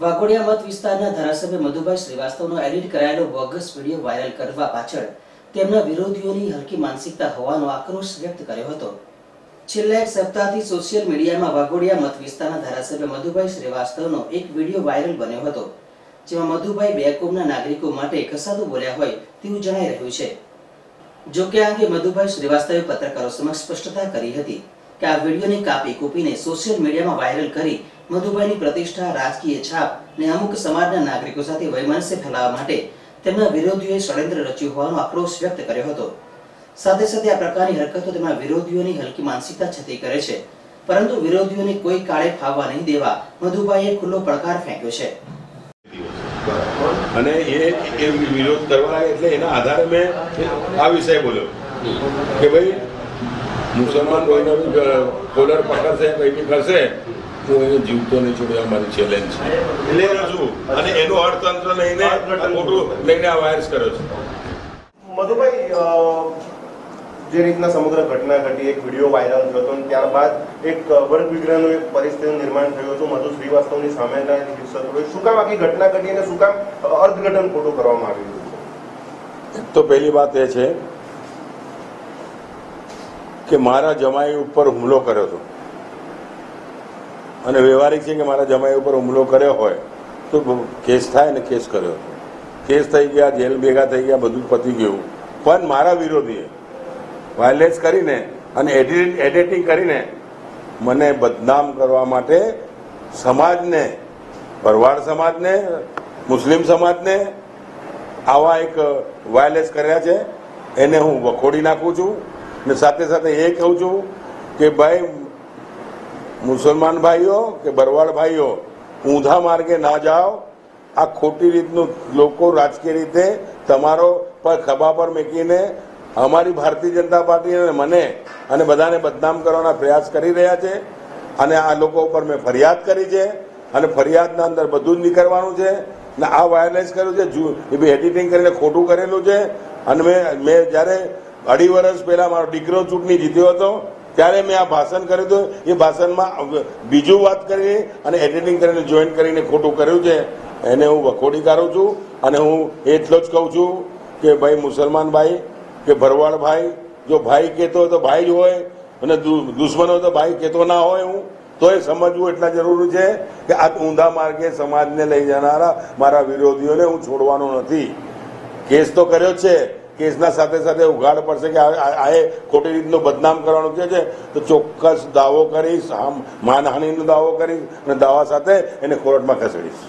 વાઘોડિયા મત વિસ્તારના ધારાસભ્ય મધુભાઈ શ્રીવાસ્તવનો એડિટ કરાયેલો બોગસ વીડિયો વાયરલ કરવા પાછળ તેમના વિરોધીઓની હલકી માનસિકતા હોવાનો આક્રોશ વ્યક્ત કર્યો હતો. છેલ્લા એક સપ્તાહથી સોશિયલ મીડિયામાં વાઘોડિયા મત વિસ્તારના ધારાસભ્ય મધુભાઈ શ્રીવાસ્તવનો એક વીડિયો વાયરલ બન્યો હતો, જેમાં મધુભાઈ બેકોમના નાગરિકો માટે કસાદું બોલ્યા હોય તેવું જણાઈ રહ્યું છે. જો કે આ અંગે મધુભાઈ શ્રીવાસ્તવે પત્રકારો સમક્ષ સ્પષ્ટતા કરી હતી કે આ વિડીયોને કાપી કૂપીને સોશિયલ મીડિયામાં વાયરલ કરી મધુભાઈની પ્રતિષ્ઠા, રાજકીય છાપ ને અમુક સમાજના નાગરિકો સાથે વૈમનસ્ય ફેલાવવા માટે તેમના વિરોધીઓએ ષડયંત્ર રચ્યું હોવાનો આક્રોશ વ્યક્ત કર્યો હતો. સાથે સાથે આ પ્રકારની હરકતો તેમના વિરોધીઓની હલકી માનસિકતા છતી કરે છે. પરંતુ વિરોધીઓને કોઈ કાળે ફાવવા નહીં દેવા મધુભાઈએ ખુલ્લો પડકાર ફેંક્યો છે. અને એ એ વિરોધ કરવા એટલે એના આધારે મેં આ વિષય બોલ્યો. કે ભાઈ મુસલમાન કોઈને કોલર પકડશે, કંઈ બી કરશે હું એને જીવતો નહીં મારી ચેલેન્જ છે. એટલે અને એનું અર્થતંત્ર લઈને ખોટું લઈને. આ વાયરસ કર્યો છે. મધુભાઈ જે રીતના સમગ્ર ઘટના ઘટી એક વીડિયો વાયરલ થયો હતો ત્યારબાદ એક વર્ગ વિગ્રહનું એક પરિસ્થિતિનું નિર્માણ થયું હતું. મધુ શ્રીવાસ્તવની સામેના હિસ્સો થયો. શું કામ આખી ઘટના ઘટી અને શું કામ અર્થઘટન ખોટું કરવામાં આવ્યું એક તો પહેલી વાત એ છે કે મારા જમાઈ ઉપર હુમલો કર્યો હતો. અને વ્યવહારિક છે કે મારા જમાઈ ઉપર હુમલો કર્યો હોય, તો કેસ થાય ને કેસ કર્યો કેસ થઈ ગયા, જેલ ભેગા થઈ ગયા, બધું પતી ગયું. પણ મારા વિરોધીએ વાયલેન્સ કરીને અને એડિટ, એડિટિંગ કરીને મને બદનામ કરવા માટે સમાજને, ભરવાડ સમાજને, મુસ્લિમ સમાજને આવા એક વાયલેન્સ કર્યા છે. એને હું વખોડી નાખું છું ને સાથે સાથે એ કહું છું કે ભાઈ મુસલમાન ભાઈઓ કે બરવાડ ભાઈઓ, ઊંધા માર્ગે ના જાઓ. આ ખોટી રીતનું લોકો રાજકીય રીતે તમારો પર ખભા પર મૂકીને અમારી ભારતીય જનતા પાર્ટી અને મને અને બધાને બદનામ કરવાના પ્રયાસ કરી રહ્યા છે. અને આ લોકો ઉપર મેં ફરિયાદ કરી છે અને ફરિયાદના અંદર બધું જ નીકળવાનું છે. ને આ વાયરલેસ કર્યું છે એ એડિટિંગ કરીને ખોટું કરેલું છે. અને મેં મેં જ્યારે અઢી વર્ષ પહેલાં મારો દીકરો ચૂંટણી જીત્યો હતો ત્યારે મેં આ ભાષણ કર્યું હતું. એ ભાષણમાં બીજું વાત કરીને અને એડિટિંગ કરીને જોઈન કરીને ખોટું કર્યું છે. એને હું વખોડી કાઢું છું અને હું એટલો જ કહું છું કે ભાઈ મુસલમાન ભાઈ, કે ભરવાડ ભાઈ, જો ભાઈ કહેતો હોય તો ભાઈ જ હોય અને દુશ્મન હોય તો ભાઈ કહેતો ના હોય હું. તો એ સમજવું એટલા જરૂરી છે કે આ ઊંધા માર્ગે સમાજને લઈ જનારા મારા વિરોધીઓને હું છોડવાનો નથી. કેસ તો કર્યો છે. કેસના સાથે સાથે ઉઘાડ પડશે કે આ ખોટી રીતનું બદનામ કરવાનું કે છે, તો ચોક્કસ દાવો કરીશ માનહાનિનો દાવો કરીશ અને દાવા સાથે એને કોર્ટમાં ખસેડીશ.